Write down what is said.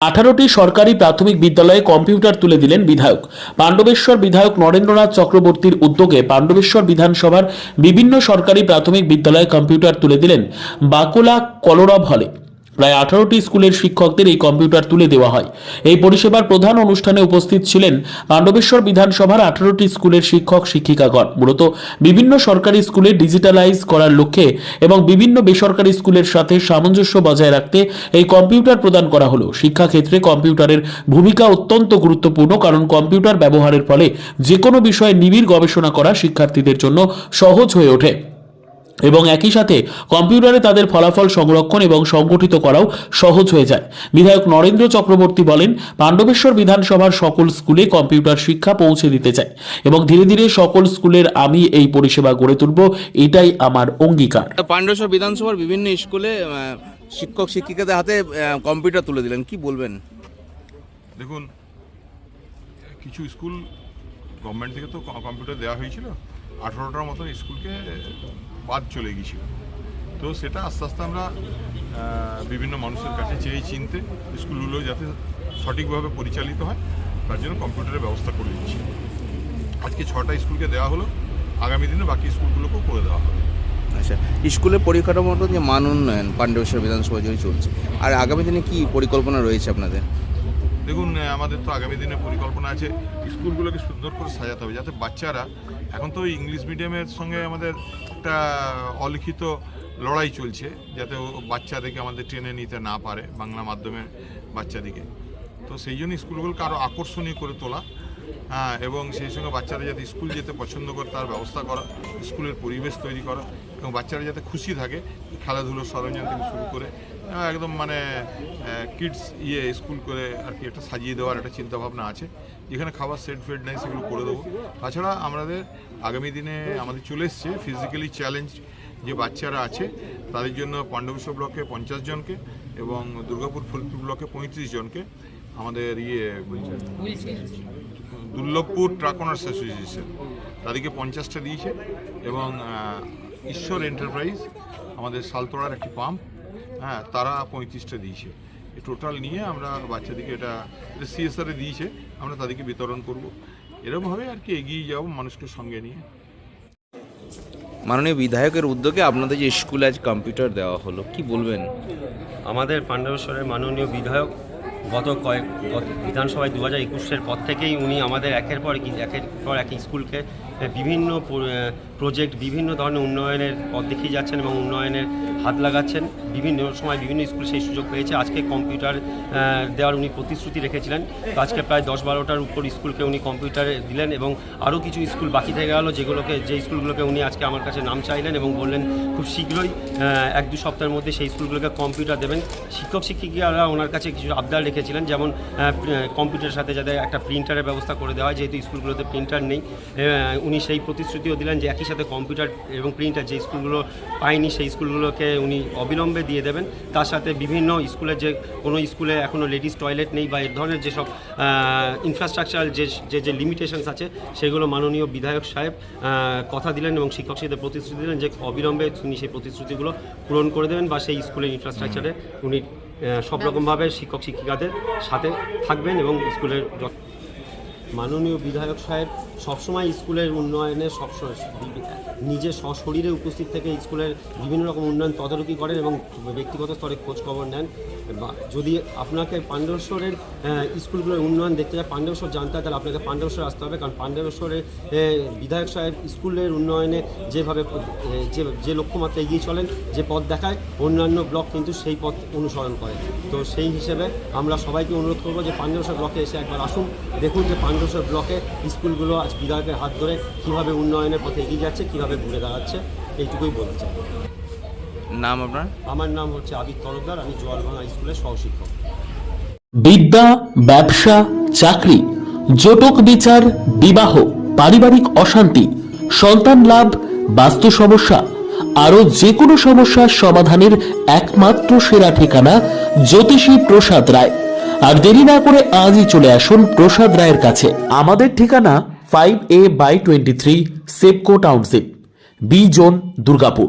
আঠারোটি সরকারি প্রাথমিক বিদ্যালয়ে কম্পিউটার তুলে দিলেন বিধায়ক। পাণ্ডবেশ্বর বিধায়ক নরেন্দ্রনাথ চক্রবর্তীর উদ্যোগে পাণ্ডবেশ্বর বিধানসভার বিভিন্ন সরকারি প্রাথমিক বিদ্যালয়ে কম্পিউটার তুলে দিলেন বাকুলা কলরব হলে। প্রায় আঠারোটি স্কুলের শিক্ষকদের এই কম্পিউটার তুলে দেওয়া হয়। এই পরিষেবার প্রধান অনুষ্ঠানে উপস্থিত ছিলেন পাণ্ডবেশ্বর বিধানসভার আঠারোটি স্কুলের শিক্ষক, শিক্ষিকাগণ। মূলত বিভিন্ন সরকারি স্কুলে ডিজিটালাইজ করার লক্ষ্যে এবং বিভিন্ন বেসরকারি স্কুলের সাথে সামঞ্জস্য বজায় রাখতে এই কম্পিউটার প্রদান করা হলো। শিক্ষাক্ষেত্রে কম্পিউটারের ভূমিকা অত্যন্ত গুরুত্বপূর্ণ কারণ কম্পিউটার ব্যবহারের ফলে যে কোনো বিষয়ে নিবিড় গবেষণা করা শিক্ষার্থীদের জন্য সহজ হয়ে ওঠে। এবং একই সাথে কম্পিউটারে তাদের ফলাফল সংরক্ষণ এবং সংগঠিত করাও সহজ হয়ে যায়। বিধায়ক নরেন্দ্র চক্রবর্তী বলেন পাণ্ডবেশ্বর বিধানসভার সকল স্কুলে কম্পিউটার শিক্ষা পৌঁছে দিতে চাই এবং ধীরে ধীরে সকল স্কুলের আমি এই পরিষেবা গড়ে তুলব এটাই আমার অঙ্গীকার। পাণ্ডবেশ্বর বিধানসভার বিভিন্ন স্কুলে শিক্ষক শিক্ষিকাদের হাতে কম্পিউটার তুলে দিলেন। কি বলবেন? দেখুন কিছু স্কুল গভর্নমেন্ট থেকে তো কম্পিউটার দেওয়া হয়েছিল। আঠারোটার মতন স্কুলকে বাদ চলে গিয়েছিল তো সেটা আস্তে আস্তে আমরা বিভিন্ন মানুষের কাছে চেয়ে চিনতে স্কুলগুলো যাতে সঠিকভাবে পরিচালিত হয় তার জন্য কম্পিউটারের ব্যবস্থা করে দিচ্ছি আজকে ছটা স্কুলকে দেওয়া হলো আগামী দিনে বাকি স্কুলগুলোকেও করে দেওয়া হবে। আচ্ছা স্কুলের পরিকাঠামোটা যে মান উন্নয়ন পাণ্ডবেশ্বর বিধানসভা জন্য চলছে আর আগামী দিনে কি পরিকল্পনা রয়েছে আপনাদের? দেখুন আমাদের তো আগামী দিনে পরিকল্পনা আছে স্কুলগুলোকে সুন্দর করে সাজাতে হবে যাতে বাচ্চারা এখন তো ইংলিশ মিডিয়ামের সঙ্গে আমাদের একটা অলিখিত লড়াই চলছে, যাতে বাচ্চাদেরকে আমাদের ট্রেনে নিতে না পারে বাংলা মাধ্যমে বাচ্চাদিকে তো সেই জন্য স্কুলগুলোকে আরও আকর্ষণীয় করে তোলা। হ্যাঁ এবং সেই সঙ্গে বাচ্চারা যাতে স্কুল যেতে পছন্দ করে, তার ব্যবস্থা করা, স্কুলের পরিবেশ তৈরি করা, এবং বাচ্চারা যাতে খুশি থাকে খেলাধুলোর সরঞ্জাম থেকে শুরু করে একদম মানে কিডস ইয়ে স্কুল করে আর কি একটা সাজিয়ে দেওয়ার একটা চিন্তাভাবনা আছে। যেখানে খাবার সেট ফেড নেই, সেগুলো করে দেবো। তাছাড়া আমাদের আগামী দিনে আমাদের চলে এসছে ফিজিক্যালি চ্যালেঞ্জ যে বাচ্চারা আছে, তাদের জন্য পাণ্ডবেশ্বর ব্লকে পঞ্চাশ জনকে এবং দুর্গাপুর ফুলপুর ব্লকে পঁয়ত্রিশ জনকে আমাদের ইয়ে দুর্লভপুর ট্রাক অনার্স অ্যাসোসিয়েশন তাদেরকে পঞ্চাশটা দিয়েছে এবং ঈশ্বর এন্টারপ্রাইজ আমাদের সালতোড়ার একটি পাম্প হ্যাঁ তারা পঁয়ত্রিশটা দিয়েছে। এই টোটাল নিয়ে আমরা বাচ্চাদেরকে এটা সিএসআরে দিয়েছে আমরা তাদেরকে বিতরণ করব। এরকমভাবে আর কি এগিয়ে যাব মানুষকে সঙ্গে নিয়ে। মাননীয় বিধায়কের উদ্যোগে আপনাদের যে স্কুলে আজ কম্পিউটার দেওয়া হলো কি বলবেন? আমাদের পাণ্ডবেশ্বরের মাননীয় বিধায়ক গত কয়েক বিধানসভায় দু হাজার একুশের পর থেকেই উনি আমাদের একের পর একের পর এক স্কুলকে বিভিন্ন প্রজেক্ট বিভিন্ন ধরনের উন্নয়নের পথ দেখিয়ে যাচ্ছেন এবং উন্নয়নের হাত লাগাচ্ছেন। বিভিন্ন সময় বিভিন্ন স্কুল সেই সুযোগ পেয়েছে। আজকে কম্পিউটার দেওয়ার উনি প্রতিশ্রুতি রেখেছিলেন। আজকে প্রায় দশ বারোটার উপর স্কুলকে উনি কম্পিউটারে দিলেন এবং আরও কিছু স্কুল বাকি থেকে গেল যেগুলোকে, যে স্কুলগুলোকে উনি আজকে আমার কাছে নাম চাইলেন এবং বললেন খুব শীঘ্রই এক দু সপ্তাহের মধ্যে সেই স্কুলগুলোকে কম্পিউটার দেবেন। শিক্ষক শিক্ষিকারা ওনার কাছে কিছু আবদার রেখেছিলেন যেমন কম্পিউটারের সাথে যাতে একটা প্রিন্টারের ব্যবস্থা করে দেওয়া হয়, যেহেতু স্কুলগুলোতে প্রিন্টার নেই। উনি সেই প্রতিশ্রুতিও দিলেন যে একই সাথে কম্পিউটার এবং প্রিন্টার যে স্কুলগুলো পায়নি, সেই স্কুলগুলোকে উনি অবিলম্বে দিয়ে দেবেন। তার সাথে বিভিন্ন স্কুলে যে কোনো স্কুলে এখনও লেডিস টয়লেট নেই বা এ ধরনের যেসব ইনফ্রাস্ট্রাকচার যে যে যে লিমিটেশনস আছে, সেগুলো মাননীয় বিধায়ক সাহেব কথা দিলেন এবং শিক্ষক শিক্ষকদের প্রতিশ্রুতি দিলেন যে অবিলম্বে উনি সেই প্রতিশ্রুতিগুলো পূরণ করে দেবেন বা সেই স্কুলের ইনফ্রাস্ট্রাকচারে উনি সব রকমভাবে শিক্ষক শিক্ষিকাদের সাথে থাকবেন এবং স্কুলের মাননীয় বিধায়ক সাহেব সবসময় স্কুলের উন্নয়নে সব নিজে সশরীরে উপস্থিত থেকে স্কুলের বিভিন্ন রকম উন্নয়ন তদারকি করেন এবং ব্যক্তিগত স্তরে খোঁজখবর নেন। যদি আপনাকে পাণ্ডবেশ্বরের স্কুলগুলোর উন্নয়ন দেখতে চায় পাণ্ডবেশ্বর জানতে হয়, তাহলে আপনাকে পাণ্ডবেশ্বর আসতে হবে। কারণ পাণ্ডবেশ্বরের বিধায়ক সাহেব স্কুলের উন্নয়নে যেভাবে যে যে লক্ষ্যমাত্রা এগিয়ে চলেন, যে পথ দেখায়, অন্যান্য ব্লক কিন্তু সেই পথ অনুসরণ করে। তো সেই হিসেবে আমরা সবাইকে অনুরোধ করব যে পাণ্ডবেশ্বর ব্লকে এসে একবার আসুন, দেখুন যে পাণ্ডবেশ্বর ব্লকে স্কুলগুলো আজ বিধায়কের হাত ধরে কীভাবে উন্নয়নের পথে এগিয়ে যাচ্ছে, কীভাবে ঘুরে দাঁড়াচ্ছে, এইটুকুই বলতে চাই। নাম আপনার? আমার নাম হচ্ছে আবিদ তরফদার আমি জোয়ারভাঙা স্কুলের সহশিক্ষক। বিদ্যা ব্যবসা চাকরি জটক বিচার বিবাহ পারিবারিক অশান্তি সন্তান লাভ বাস্তু সমস্যা আরও যে কোনো সমস্যার সমাধানের একমাত্র সেরা ঠিকানা জ্যোতিষী প্রসাদ রায়। আর দেরি না করে আজই চলে আসুন প্রসাদ রায়ের কাছে। আমাদের ঠিকানা five A by twenty three Sepco township B zone Durgapur.